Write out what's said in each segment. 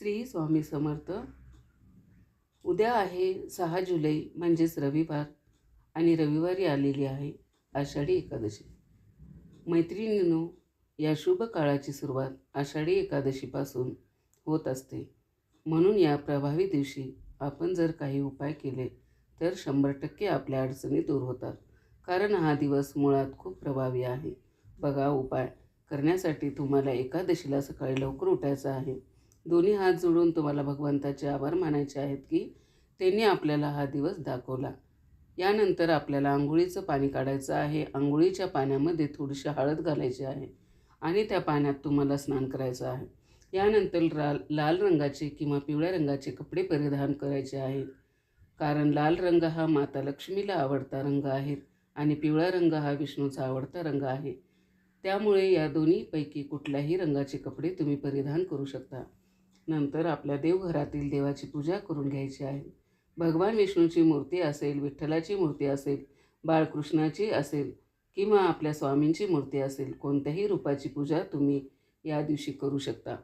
श्री स्वामी समर्थ. उद्या आहे सहा जुलै म्हणजेच रविवार आणि रविवारी आलेली आहे आषाढी एकादशी. मैत्रिणीनो या शुभ काळाची सुरुवात आषाढी एकादशीपासून होत असते. म्हणून या प्रभावी दिवशी आपण जर काही उपाय केले तर शंभर टक्के आपल्या अडचणी दूर होतात. कारण हा दिवस मुळात खूप प्रभावी आहे. बघा उपाय करण्यासाठी तुम्हाला एकादशीला सकाळी लवकर उठायचं आहे. दोन्ही हात जोडून तुम्हाला भगवंताचे आभार मानायचे आहेत की त्यांनी आपल्याला हा दिवस दाखवला. यानंतर आपल्याला आंघोळीचं पाणी काढायचं आहे. आंघोळीच्या पाण्यामध्ये थोडीशी हळद घालायची आहे आणि त्या पाण्यात तुम्हाला स्नान करायचं आहे. यानंतर रा लाल रंगाचे किंवा पिवळ्या रंगाचे कपडे परिधान करायचे आहेत. कारण लाल रंग हा माता लक्ष्मीला आवडता रंग आहे आणि पिवळा रंग हा विष्णूचा आवडता रंग आहे. त्यामुळे या दोन्हीपैकी कुठल्याही रंगाचे कपडे तुम्ही परिधान करू शकता. नंतर आपल्या देवघरातील देवाची पूजा करून घ्यायची आहे. भगवान विष्णूची मूर्ती असेल विठ्ठलाची मूर्ती असेल बाळकृष्णाची असेल किंवा आपल्या स्वामींची मूर्ती असेल कोणत्याही रूपाची पूजा तुम्ही या दिवशी करू शकता.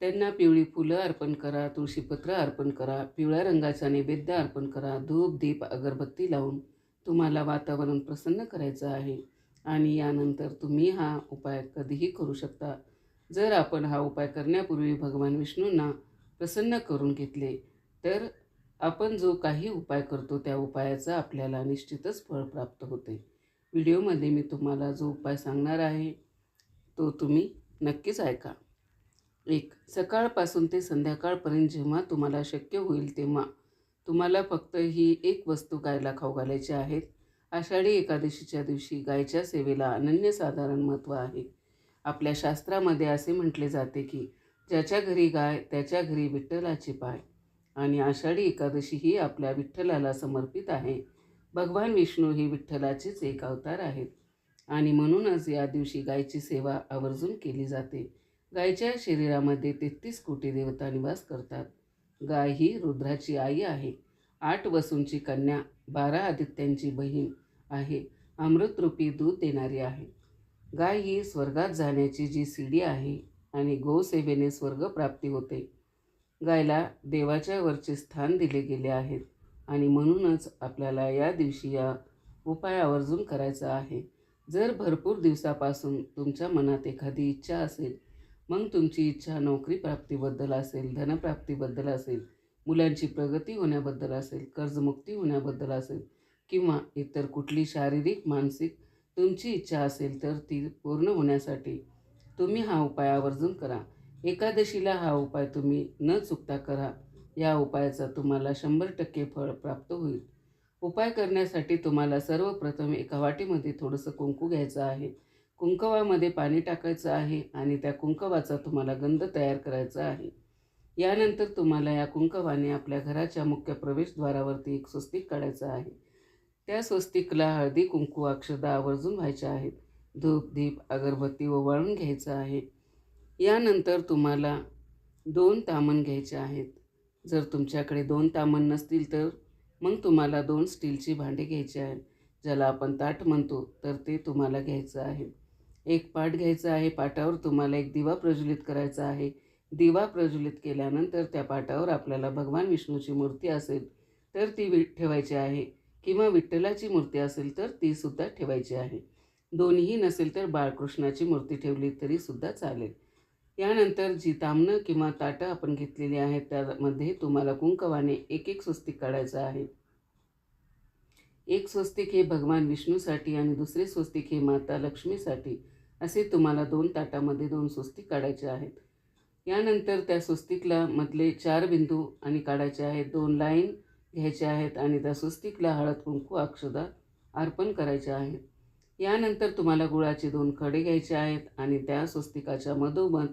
त्यांना पिवळी फुलं अर्पण करा तुळशीपत्र अर्पण करा पिवळ्या रंगाचा नैवेद्य अर्पण करा धूप दीप अगरबत्ती लावून तुम्हाला वातावरण प्रसन्न करायचं आहे. आणि यानंतर तुम्ही हा उपाय कधीही करू शकता. जर आपण हा उपाय करण्यापूर्वी भगवान विष्णूंना प्रसन्न करून घेतले तर आपण जो काही उपाय करतो त्या उपायाचा आपल्याला निश्चितच फळ प्राप्त होते. व्हिडिओमध्ये मी तुम्हाला जो उपाय सांगणार आहे तो तुम्ही नक्कीच ऐका. एक सकाळपासून ते संध्याकाळपर्यंत जेव्हा तुम्हाला शक्य होईल तेव्हा तुम्हाला फक्त ही एक वस्तू गायला खाऊ घालायची आहेत आषाढी एकादशीच्या दिवशी गायच्या सेवेला अनन्यसाधारण महत्त्व आहे. आपल्या शास्त्रामध्ये असे म्हटले जाते की ज्याच्या घरी गाय त्याच्या घरी विठ्ठलाचे पाय. आणि आषाढी एकादशी ही आपल्या विठ्ठलाला समर्पित आहे. भगवान विष्णू हे विठ्ठलाचेच एक अवतार आहेत. आणि म्हणूनच या दिवशी गायची सेवा आवर्जून केली जाते. गायच्या शरीरामध्ये तेहतीस कोटी देवता निवास करतात. गाय ही रुद्राची आई आहे. आठ वसूंची कन्या बारा आदित्यांची बहीण आहे. अमृतरूपी दूध देणारी आहे. गाय ही स्वर्गात जाण्याची जी सीडी आहे आणि गोसेवेने स्वर्गप्राप्ती होते. गायला देवाच्या वरचे स्थान दिले गेले आहेत आणि म्हणूनच आपल्याला या दिवशी या उपाय आवर्जून करायचा आहे. जर भरपूर दिवसापासून तुमच्या मनात एखादी इच्छा असेल मग तुमची इच्छा नोकरी प्राप्तीबद्दल असेल धनप्राप्तीबद्दल असेल मुलांची प्रगती होण्याबद्दल असेल कर्जमुक्ती होण्याबद्दल असेल किंवा इतर कुठली शारीरिक मानसिक तुमची इच्छा असेल तर ती पूर्ण होण्यासाठी तुम्ही हा उपाय आवर्जून करा. एकादशीला हा उपाय तुम्ही न चुकता करा. या उपायाचा तुम्हाला शंभर टक्के फळ प्राप्त होईल. उपाय करण्यासाठी तुम्हाला सर्वप्रथम एका वाटीमध्ये थोडंसं कुंकू घ्यायचं आहे. कुंकवामध्ये पाणी टाकायचं आहे आणि त्या कुंकवाचा तुम्हाला गंध तयार करायचा आहे. यानंतर तुम्हाला या कुंकवाने आपल्या घराच्या मुख्य प्रवेशद्वारावरती एक स्वस्तिक काढायचं आहे. त्या स्वस्तिकला हळदी कुंकू अक्षदा आवर्जून व्हायच्या आहेत. धूप दीप अगरबत्ती ओवाळून घ्यायचं आहे. यानंतर तुम्हाला दोन तामण घ्यायचे आहेत. जर तुमच्याकडे दोन तामण नसतील तर मग तुम्हाला दोन स्टीलची भांडी घ्यायची आहेत. ज्याला आपण ताट म्हणतो तर ते तुम्हाला घ्यायचं आहे. एक पाट घ्यायचा आहे पाटावर तुम्हाला एक दिवा प्रज्वलित करायचा आहे. दिवा प्रज्वलित केल्यानंतर त्या पाटावर आपल्याला भगवान विष्णूची मूर्ती असेल तर ती ठेवायची आहे. किंवा विठ्ठलाची मूर्ती असेल तर तीसुद्धा ठेवायची आहे. दोन्हीही नसेल तर बाळकृष्णाची मूर्ती ठेवली तरीसुद्धा चालेल. यानंतर जी तामणं किंवा ताटं आपण घेतलेली आहेत त्यामध्ये तुम्हाला कुंकवाने एक एक स्वस्तिक काढायचं आहे. एक स्वस्तिक हे भगवान विष्णूसाठी आणि दुसरे स्वस्तिक हे माता लक्ष्मीसाठी असे तुम्हाला दोन ताटामध्ये दोन स्वस्तिक काढायचे आहेत. यानंतर त्या स्वस्तिकला मधले चार बिंदू आणि काढायचे आहेत. दोन लाईन घ्यायच्या आहेत आणि त्या सुस्तिकला हळद कुंकू अक्षदा अर्पण करायचे आहेत. यानंतर तुम्हाला गुळाचे दोन खडे घ्यायचे आहेत आणि त्या स्वस्तिकाच्या मधोमध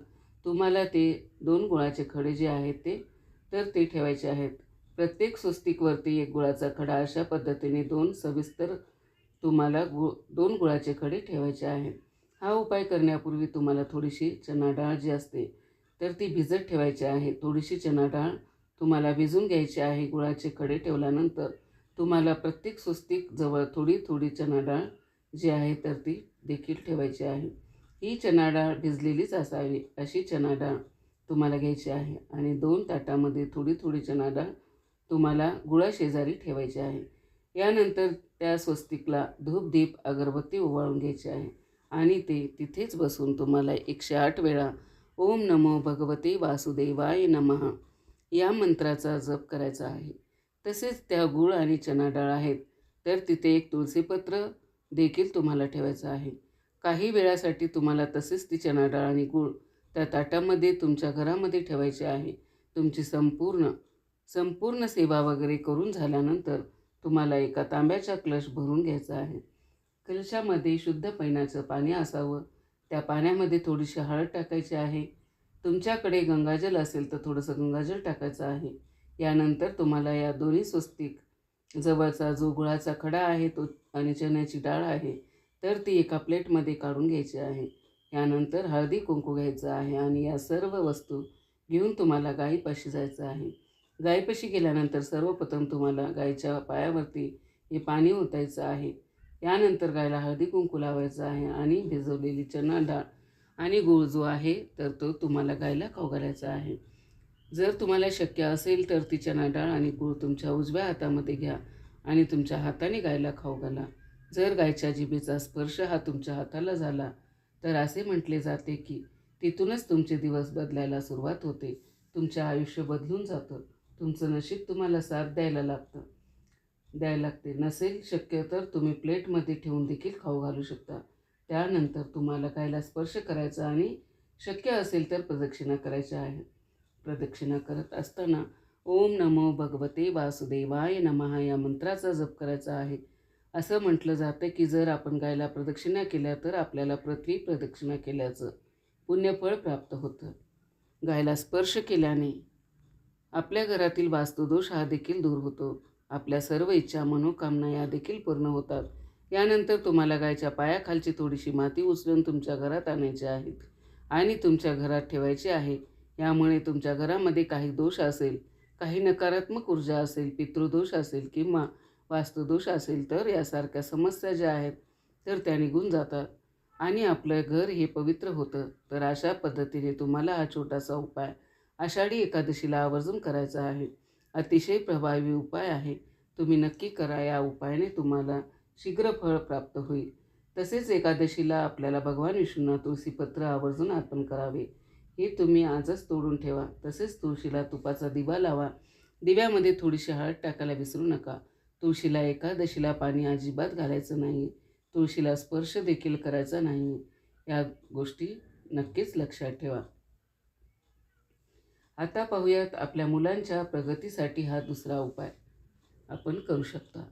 तुम्हाला ते दोन गुळाचे खडे जे आहेत ते तर ते ठेवायचे आहेत. प्रत्येक स्वस्तिकवरती एक गुळाचा खडा अशा पद्धतीने दोन सविस्तर तुम्हाला गु दोन गुळाचे खडे ठेवायचे आहेत. हा उपाय करण्यापूर्वी तुम्हाला थोडीशी चना डाळ जी असते तर ती भिजत ठेवायची आहे. थोडीशी चना डाळ तुम्हाला भिजून घ्यायची आहे गुळाचे कडे ठेवल्यानंतर तुम्हाला प्रत्येक स्वस्तिक जवळ थोडी थोडी चना डाळ जी आहे तर ती देखील ठेवायची आहे. ही चना डाळ भिजलेलीच असावी अशी चना डाळ तुम्हाला घ्यायची आहे आणि दोन ताटामध्ये थोडी थोडी चणा डाळ तुम्हाला गुळाशेजारी ठेवायची आहे. यानंतर त्या स्वस्तिकला धूपदीप अगरबत्ती ओवाळून घ्यायची आहे आणि ते तिथेच बसून तुम्हाला एकशे आठ वेळा ओम नमो भगवते वासुदेवाय नमः या मंत्राचा जप करायचा आहे. तसेच त्या गुळ आणि चणा डाळ आहेत तर तिथे एक तुळशीपत्र देखील तुम्हाला ठेवायचं आहे. काही वेळासाठी तुम्हाला तसेच ती चणा डाळ आणि गूळ त्या ताटामध्ये तुमच्या घरामध्ये ठेवायचे आहे. तुमची संपूर्ण संपूर्ण सेवा वगैरे करून झाल्यानंतर तुम्हाला एका तांब्याचा क्लश भरून घ्यायचा आहे. कलशामध्ये शुद्ध पैनाचं पाणी असावं. त्या पाण्यामध्ये थोडीशी हळद टाकायची आहे. तुमच्याकडे गंगाजल असेल तर थोडंसं गंगाजल टाकायचं आहे. यानंतर तुम्हाला या दोन्ही स्वस्तिक जवळचा जो गुळाचा खडा आहे तो आणि चण्याची डाळ आहे तर ती एका प्लेटमध्ये काढून घ्यायची आहे. यानंतर हळदी कुंकू घ्यायचं आहे आणि या सर्व वस्तू घेऊन तुम्हाला गाईपाशी जायचं आहे. गाईपाशी गेल्यानंतर सर्वप्रथम तुम्हाला गाईच्या पायावरती हे पाणी ओतायचं आहे. यानंतर गायला हळदी कुंकू लावायचं आहे आणि भिजवलेली चणा डाळ आणि गूळ जो आहे तर तो तुम्हाला गायला खाऊ घालायचा आहे. जर तुम्हाला शक्य असेल तर ती डाळ आणि गूळ तुमच्या उजव्या हातामध्ये घ्या आणि तुमच्या हाताने गायला खाऊ घाला जर गायच्या जिभेचा स्पर्श हा तुमच्या हाताला झाला तर असे म्हटले जाते की तिथूनच तुमचे दिवस बदलायला सुरुवात होते. तुमचं आयुष्य बदलून जातं. तुमचं नशीब तुम्हाला साथ द्यायला लागतं. द्यायला लागते. नसेल शक्य तर तुम्ही प्लेटमध्ये ठेवून देखील खाऊ घालू शकता. त्यानंतर तुम्हाला कायला स्पर्श करायचा आणि शक्य असेल तर प्रदक्षिणा करायच्या आहे. प्रदक्षिणा करत असताना ओम नमो भगवते वासुदेवाय नमः या मंत्राचा जप करायचा आहे. असं म्हटलं जातं की जर आपण गायला प्रदक्षिणा केल्या तर आपल्याला पृथ्वी प्रदक्षिणा केल्याचं पुण्यफळ प्राप्त होतं. गायला स्पर्श केल्याने आपल्या घरातील वास्तुदोष हा देखील दूर होतो. आपल्या सर्व इच्छा मनोकामना या देखील पूर्ण होतात. यानंतर तुम्हाला गायच्या पायाखालची थोडीशी माती उचलून तुमच्या घरात आणायची आहेत आणि तुमच्या घरात ठेवायची आहे. यामुळे तुमच्या घरामध्ये काही दोष असेल काही नकारात्मक ऊर्जा असेल पितृदोष असेल किंवा वास्तुदोष असेल तर यासारख्या समस्या ज्या आहेत तर त्या निघून जातात. आणि आपलं घर हे पवित्र होतं तर अशा पद्धतीने तुम्हाला हा छोटासा उपाय आषाढी एकादशीला आवर्जून करायचा आहे. अतिशय प्रभावी उपाय आहे. तुम्ही नक्की करा या उपायाने तुम्हाला शीघ्र फळ प्राप्त होईल. तसेच एकादशीला आपल्याला भगवान विष्णूंना तुळशीपत्र आवर्जून अर्पण करावे. हे तुम्ही आजच तोडून ठेवा. तसेच तुळशीला तुपाचा दिवा लावा. दिव्यामध्ये थोडीशी हळद टाकायला विसरू नका. तुळशीला एकादशीला पाणी अजिबात घालायचं नाही. तुळशीला स्पर्श देखील करायचा नाही. या गोष्टी नक्कीच लक्षात ठेवा. आता पाहूयात आपल्या मुलांच्या प्रगतीसाठी हा दुसरा उपाय. आपण करू शकता.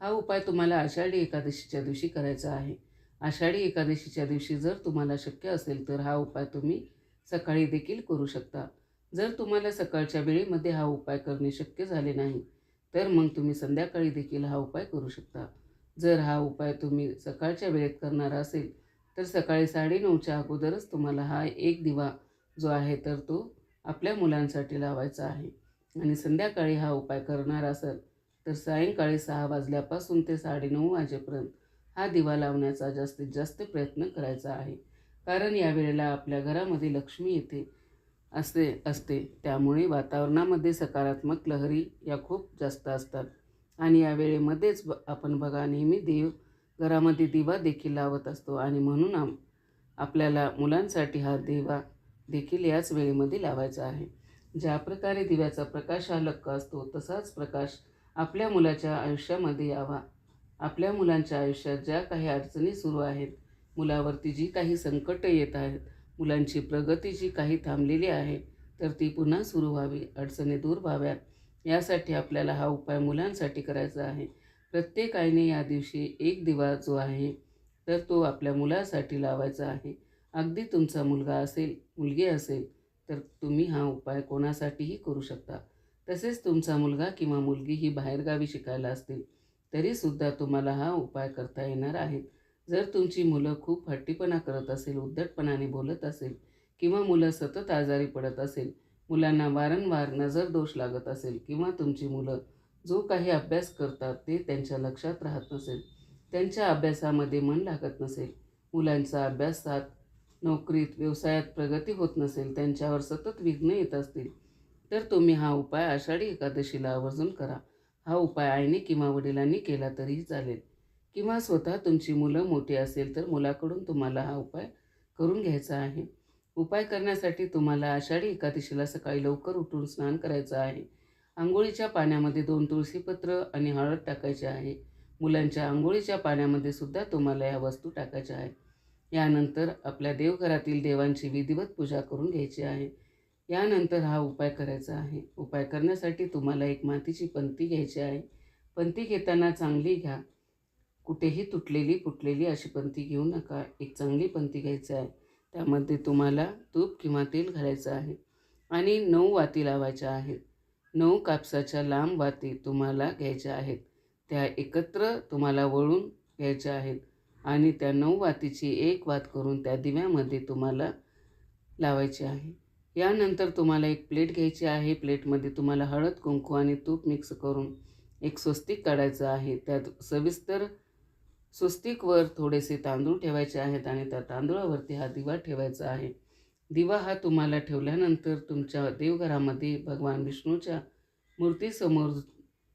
हा उपाय तुम्हाला आषाढी एकादशीच्या दिवशी करायचा आहे. आषाढी एकादशीच्या दिवशी जर तुम्हाला शक्य असेल तर हा उपाय तुम्ही सकाळी देखील करू शकता. जर तुम्हाला सकाळच्या वेळेमध्ये हा उपाय करणे शक्य झाले नाही तर मग तुम्ही संध्याकाळी देखील हा उपाय करू शकता. जर हा उपाय तुम्ही सकाळच्या वेळेत करणार असेल तर सकाळी साडेनऊच्या अगोदरच तुम्हाला हा एक दिवा जो आहे तर तो आपल्या मुलांसाठी लावायचा आहे. आणि संध्याकाळी हा उपाय करणार असेल तर सायंकाळी सहा वाजल्यापासून ते साडेनऊ वाजेपर्यंत हा दिवा लावण्याचा जास्तीत जास्त प्रयत्न करायचा आहे. कारण या वेळेला आपल्या घरामध्ये लक्ष्मी येते असते असते. त्यामुळे वातावरणामध्ये सकारात्मक लहरी या खूप जास्त असतात. आणि या वेळेमध्येच ब आपण बघा नेहमी देव घरामध्ये दिवा देखील लावत असतो. आणि म्हणून आम आपल्याला मुलांसाठी हा दिवा देखील याच वेळेमध्ये लावायचा आहे. ज्या प्रकारे दिव्याचा प्रकाश हा लक्क असतो तसाच प्रकाश आपल्या मुलाच्या आयुष्यामध्ये यावा. आपल्या मुलांच्या आयुष्यात ज्या काही अडचणी सुरू आहेत मुलावरती जी काही संकटं येत आहेत मुलांची प्रगती जी काही थांबलेली आहे तर ती पुन्हा सुरू व्हावी अडचणी दूर व्हाव्यात. यासाठी आपल्याला हा उपाय मुलांसाठी करायचा आहे. प्रत्येक आईने या दिवशी एक दिवा जो आहे तर तो आपल्या मुलासाठी लावायचा आहे. अगदी तुमचा मुलगा असेल मुलगी असेल तर तुम्ही हा उपाय कोणासाठीही करू शकता. तसेच तुमचा मुलगा किंवा मुलगी ही बाहेरगावी शिकायला असतील तरीसुद्धा तुम्हाला हा उपाय करता येणार आहे. जर तुमची मुलं खूप हट्टीपणा करत असेल उद्धटपणाने बोलत असेल किंवा मुलं सतत आजारी पडत असेल मुलांना वारंवार नजर दोष लागत असेल किंवा तुमची मुलं जो काही अभ्यास करतात ते त्यांच्या लक्षात राहत नसेल त्यांच्या अभ्यासामध्ये मन लागत नसेल मुलांचा अभ्यासात नोकरीत व्यवसायात प्रगती होत नसेल त्यांच्यावर सतत विघ्न येत असतील तर तुम्ही हा उपाय आषाढी एकादशीला आवर्जून करा. हा उपाय आईने किंवा वडिलांनी केला तरीही चालेल. किंवा स्वतः तुमची मुलं मोठी असेल तर मुलाकडून तुम्हाला हा उपाय करून घ्यायचा आहे. उपाय करण्यासाठी तुम्हाला आषाढी एकादशीला सकाळी लवकर उठून स्नान करायचं आहे. आंघोळीच्या पाण्यामध्ये दोन तुळशीपत्र आणि हळद टाकायचे आहे. मुलांच्या आंघोळीच्या पाण्यामध्ये सुद्धा तुम्हाला या वस्तू टाकायच्या आहे यानंतर आपल्या देवघरातील देवांची विधिवत पूजा करून घ्यायची आहे. यानंतर हा उपाय करायचा आहे. उपाय करण्यासाठी तुम्हाला एक मातीची पंती घ्यायची आहे. पंती घेताना चांगली घ्या. कुठेही तुटलेली फुटलेली अशी पंती घेऊ नका. एक चांगली पंती घ्यायची आहे. त्यामध्ये तुम्हाला तूप किंवा तेल घालायचं आहे. आणि नऊ वाती लावायच्या आहेत. नऊ कापसाच्या लांब वाती तुम्हाला घ्यायच्या आहेत. त्या एकत्र तुम्हाला वळून घ्यायच्या आहेत. आणि त्या नऊ वातीची एक वात करून त्या दिव्यामध्ये तुम्हाला लावायची आहे. यानंतर तुम्हाला एक प्लेट घ्यायची आहे. प्लेटमध्ये तुम्हाला हळद कुंकू आणि तूप मिक्स करून एक स्वस्तिक काढायचं आहे. त्यात सविस्तर स्वस्तिकवर थोडेसे तांदूळ ठेवायचे आहेत आणि त्या तांदूळावरती हा दिवा ठेवायचा आहे. दिवा हा तुम्हाला ठेवल्यानंतर तुमच्या देवघरामध्ये भगवान विष्णूच्या मूर्तीसमोर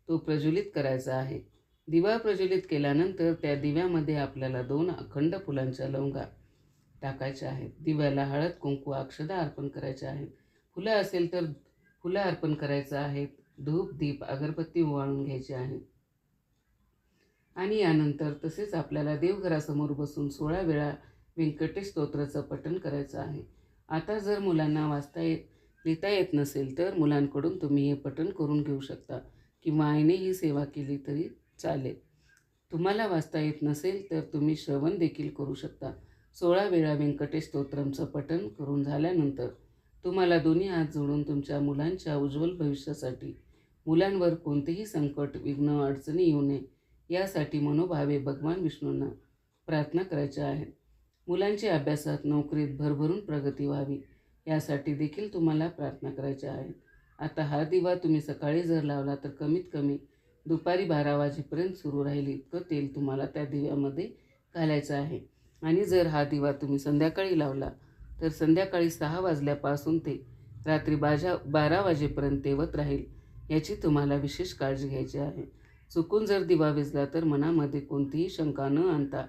तो प्रज्वलित करायचा आहे. दिवा प्रज्वलित केल्यानंतर त्या दिव्यामध्ये आपल्याला दोन अखंड फुलांच्या लवंगा टाकायचे आहेत. दिव्याला हळद कुंकू अक्षदा अर्पण करायचे आहेत. फुलं असेल तर फुलं अर्पण करायचं आहेत धूप दीप अगरबत्ती ओवाळून घ्यायची आहे. आणि यानंतर तसेच आपल्याला देवघरासमोर बसून सोळा वेळा व्यंकटेश स्तोत्राचं पठण करायचं आहे. आता जर मुलांना वाचता येत लिहिता येत नसेल तर मुलांकडून तुम्ही हे पठण करून घेऊ शकता किंवा आईने ही सेवा केली तरी चालेल. तुम्हाला वाचता येत नसेल तर तुम्ही श्रवण देखील करू शकता. सोळा वेळा व्यंकटेश स्तोत्रमचं पठण करून झाल्यानंतर तुम्हाला दोन्ही हात जोडून तुमच्या मुलांच्या उज्ज्वल भविष्यासाठी मुलांवर कोणतेही संकट विघ्न अडचणी येऊ नये यासाठी मनोभावे भगवान विष्णूंना प्रार्थना करायच्या आहेत. मुलांची अभ्यासात नोकरीत भरभरून प्रगती व्हावी यासाठी देखील तुम्हाला प्रार्थना करायच्या आहेत. आता हा दिवा तुम्ही सकाळी जर लावला तर कमीत कमी दुपारी बारा वाजेपर्यंत सुरू राहील इतकं तेल तुम्हाला त्या दिव्यामध्ये घालायचं आहे. आणि जर हा दिवा तुम्ही संध्याकाळी लावला तर संध्याकाळी सहा वाजल्यापासून ते रात्री बाजा बारा वाजेपर्यंत तेवत राहील याची तुम्हाला विशेष काळजी घ्यायची आहे. चुकून जर दिवा विजला तर मनामध्ये कोणतीही शंका न आणता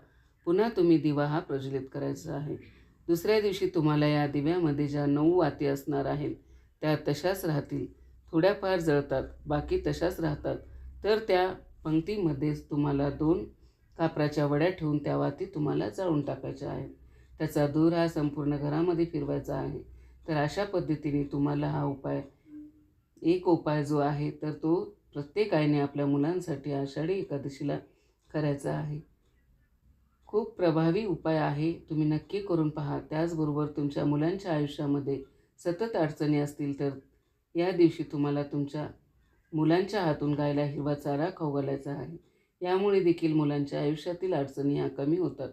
पुन्हा तुम्ही दिवा हा प्रज्वलित करायचा आहे. दुसऱ्या दिवशी तुम्हाला या दिव्यामध्ये ज्या नऊ वाती असणार आहेत त्या तशाच राहतील. थोड्याफार जळतात बाकी तशाच राहतात. तर त्या पंक्तीमध्येच तुम्हाला दोन कापराच्या वड्या ठेवून त्या वाती तुम्हाला जाळून टाकायच्या आहेत. त्याचा धूर हा संपूर्ण घरामध्ये फिरवायचा आहे. तर अशा पद्धतीने तुम्हाला हा उपाय एक उपाय जो आहे तर तो प्रत्येक आईने आपल्या मुलांसाठी आषाढी एकादशीला करायचा आहे. खूप प्रभावी उपाय आहे. तुम्ही नक्की करून पहा. त्याचबरोबर तुमच्या मुलांच्या आयुष्यामध्ये सतत अडचणी असतील तर या दिवशी तुम्हाला तुमच्या मुलांच्या हातून गायला हिरवा चारा खाऊ घालायचा आहे. यामुळे देखील मुलांच्या आयुष्यातील अडचणी या कमी होतात.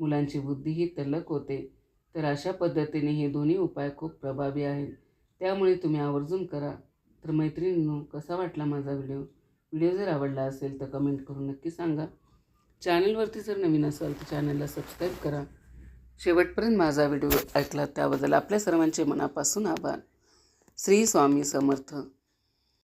मुलांची बुद्धीही तल्लक होते. तर अशा पद्धतीने हे दोन्ही उपाय खूप प्रभावी आहेत. त्यामुळे तुम्ही आवर्जून करा. तर मैत्रिणींनो कसा वाटला माझा व्हिडिओ? व्हिडिओ जर आवडला असेल तर कमेंट करून नक्की सांगा. चॅनलवरती जर नवीन असाल तर चॅनलला सबस्क्राईब करा. शेवटपर्यंत माझा व्हिडिओ ऐकला त्याबद्दल आपल्या सर्वांचे मनापासून आभार. श्री स्वामी समर्थ.